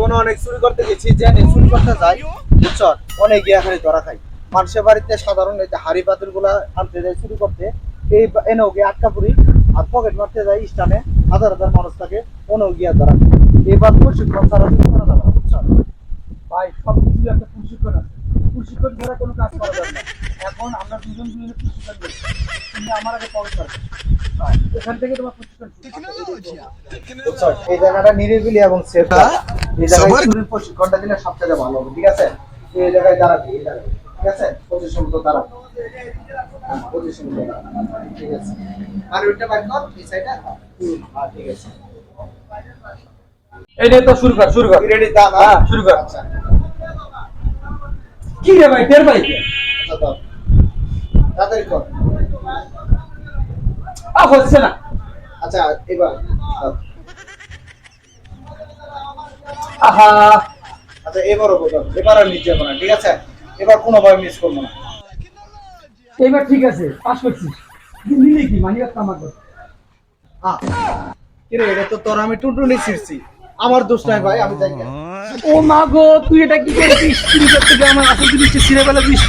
জীবনে অনেক চুরি করতে গেছি জেনে চুরি করতে যাই বুঝছ অনেক গিয়া খালি ধরা খাই মানুষের বাড়িতে সাধারণ এই যে হাড়ি পাতিলগুলা আনতে যায় চুরি করতে এই এনেও গিয়ে আটকা পুরি আর পকেট মারতে যায় স্টানে হাজার হাজার মানুষ থাকে ওনেও গিয়া ধরা খাই এবার প্রশিক্ষণ ছাড়া চুরি করা যাবে না বুঝছ? ভাই সব কিছু একটা প্রশিক্ষণ আছে। প্রশিক্ষণ ছাড়া কোনো কাজ করা যাবে না। এখন আমরা দুজন দুজনে প্রশিক্ষণ নিচ্ছি তুমি আমার আগে পড়ে পারবে এখান থেকে তোমার প্রশিক্ষণ এই জায়গাটা নিরিবিলি এবং সেফ এই জায়গায় চুরির প্রশিক্ষণটা দিলে সবচেয়ে ভালো হবে ঠিক আছে? এই জায়গায় দাঁড়াবি এই জায়গায় ঠিক আছে? পজিশন তো দাঁড়াবি পজিশন তো ঠিক আছে? আর ওইটা বাইর কর এই সাইডে হ্যাঁ ঠিক আছে। এই নে তো শুরু কর শুরু কর। রেডি দা হ্যাঁ, শুরু কর। আচ্ছা। কি রে ভাই টের কে? আচ্ছা তাড়াতাড়ি কর। আ হচ্ছে না। আচ্ছা এবার আচ্ছা এবারও বোঝাবো এবার আর নিচে যাব না ঠিক আছে? এবার কোনোভাবে মিস করব না। এবার ঠিক আছে পাস করছিস নিলে কি? মানি আমার দোষ। কিরে এটা তো তোর আমি টুনটুনি ছিড়ছি। আমার দোষ নাই ভাই আমি না। ও মা গো তুই এটা কি করছিস? আমার আসল জিনিসটা ছিঁড়ে ফেলে দিস